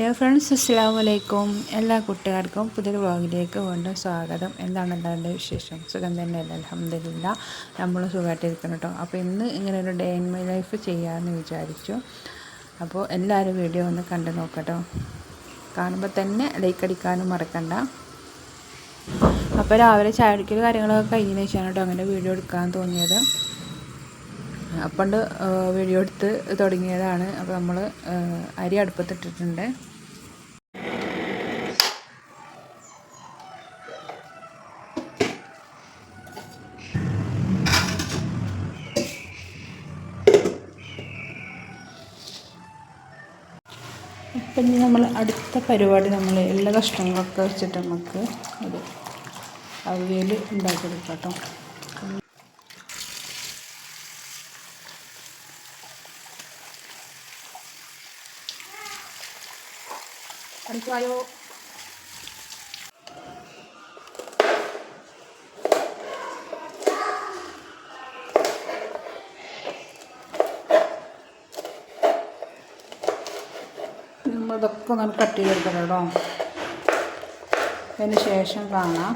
Dear friends അസ്സാം വലൈക്കും എല്ലാ കുട്ടികൾക്കും പുതിയൊരു വ്ളോഗിലേക്ക് വീണ്ടും സ്വാഗതം. എന്താണ് എല്ലാവരുടെ വിശേഷം? സുഖം തന്നെയല്ല? അലഹമില്ല നമ്മൾ സുഖമായിട്ടിരിക്കണം കേട്ടോ. അപ്പോൾ ഇന്ന് ഇങ്ങനെ ഒരു ഡേ ഇൻ മൈ ലൈഫ് ചെയ്യാമെന്ന് വിചാരിച്ചു. അപ്പോൾ എല്ലാവരും വീഡിയോ ഒന്ന് കണ്ടു നോക്കട്ടോ കാണുമ്പോൾ തന്നെ ലൈക്ക് അടിക്കാനും മറക്കണ്ട. അപ്പോൾ രാവിലെ ചായ കുടിക്കൽ കാര്യങ്ങളൊക്കെ കഴിഞ്ഞതിന് ശേഷമാണ് കേട്ടോ അങ്ങനെ വീഡിയോ എടുക്കാൻ തോന്നിയത്. അപ്പണ്ട് വീഡിയോ എടുത്ത് തുടങ്ങിയതാണ്. അപ്പോൾ നമ്മൾ അരി അടുപ്പത്തിട്ടിട്ടുണ്ട്. അപ്പം ഇനി നമ്മൾ അടുത്ത പരിപാടി നമ്മൾ എല്ലാ കഷ്ണങ്ങളൊക്കെ വെച്ചിട്ട് നമുക്ക് ഒരു അവിയൽ ഉണ്ടാക്കിയെടുക്കാം കേട്ടോ. നമ്മളിതൊക്കെ ഒന്ന് കട്ട് ചെയ്തെടുക്കണം കേട്ടോ. അതിന് ശേഷം കാണാം.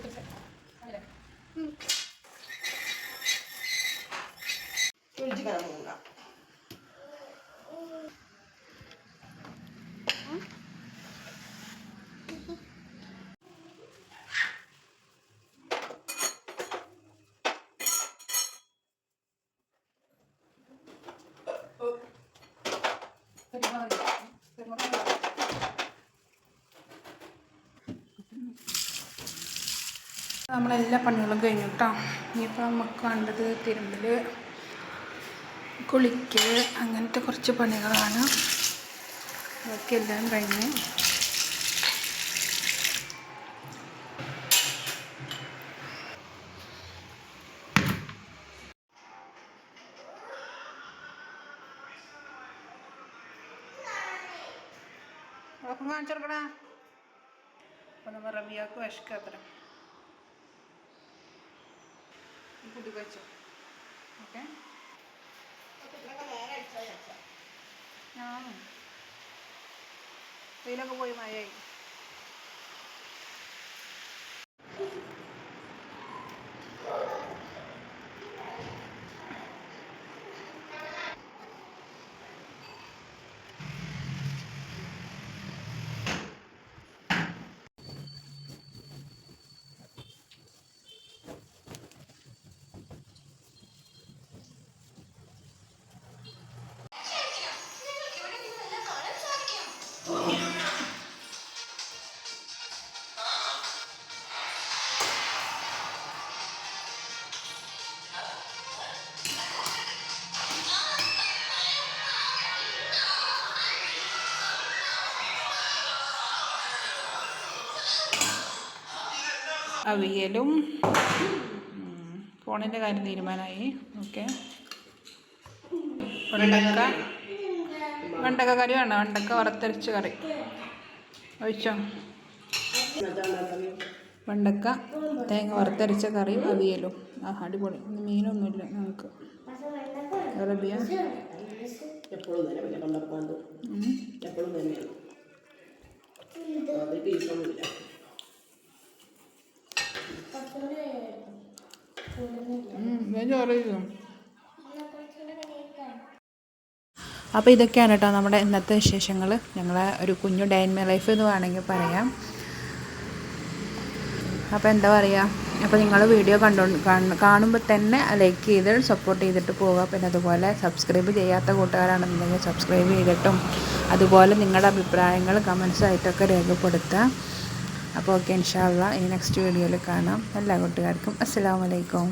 Paprika, Johnny. നമ്മളെല്ലാ പണികളും കഴിഞ്ഞു കേട്ടോ ഇനിയിപ്പോൾ നമുക്ക് വേണ്ടത് തിരുമ്പൽ കുളിക്കൽ അങ്ങനത്തെ കുറച്ച് പണികളാണ്. അതൊക്കെ എല്ലാം കഴിഞ്ഞ്. കാണിച്ചെടുക്കണേ നമ്മൾ റബിയാക്ക് വിശക്കത്തരം. കുട്ടി വെച്ചോ ഓക്കെ? ഞാനും. വെയിലൊക്കെ പോയി മഴയായി. അവിയലും. ഫോണിന്റെ കാര്യം തീരുമാനമായി. ഓക്കെ. വെണ്ടക്ക. വെണ്ടക്ക കറി വേണം വെണ്ടക്ക വറുത്തരച്ച കറി. ഒഴിച്ചോ? വെണ്ടക്ക തേങ്ങ വറുത്തരച്ച കറിയും അവിയലും. ആ അടിപൊളി. മീനൊന്നുമില്ല ഞങ്ങൾക്ക്. അറബിയ എപ്പോഴും തന്നെ പിന്നെ കണ്ടപ്പാണ്ട് ഉം. എപ്പോഴും തന്നെയാണ്. അതിൽ പീസൊന്നുമില്ല അപ്പോൾ ഇതൊക്കെയാണ് കേട്ടോ നമ്മുടെ ഇന്നത്തെ വിശേഷങ്ങൾ ഞങ്ങളെ ഒരു കുഞ്ഞു ഡൈൻമേ ലൈഫ് എന്ന് വേണമെങ്കിൽ പറയാം. അപ്പോൾ എന്താ പറയുക അപ്പോൾ നിങ്ങൾ വീഡിയോ കണ്ടോ കാണുമ്പോൾ തന്നെ ലൈക്ക് ചെയ്ത് സപ്പോർട്ട് ചെയ്തിട്ട് പോവുക. പിന്നെ അതുപോലെ സബ്സ്ക്രൈബ് ചെയ്യാത്ത കൂട്ടുകാരാണെന്നുണ്ടെങ്കിൽ സബ്സ്ക്രൈബ് ചെയ്തിട്ടും അതുപോലെ നിങ്ങളുടെ അഭിപ്രായങ്ങൾ കമൻസ് ആയിട്ടൊക്കെ രേഖപ്പെടുത്തുക. അപ്പോൾ ഓക്കെ ഇൻഷാല്ല ഈ നെക്സ്റ്റ് വീഡിയോയിൽ കാണാം. എല്ലാ കൂട്ടുകാർക്കും അസ്സാം വലൈക്കും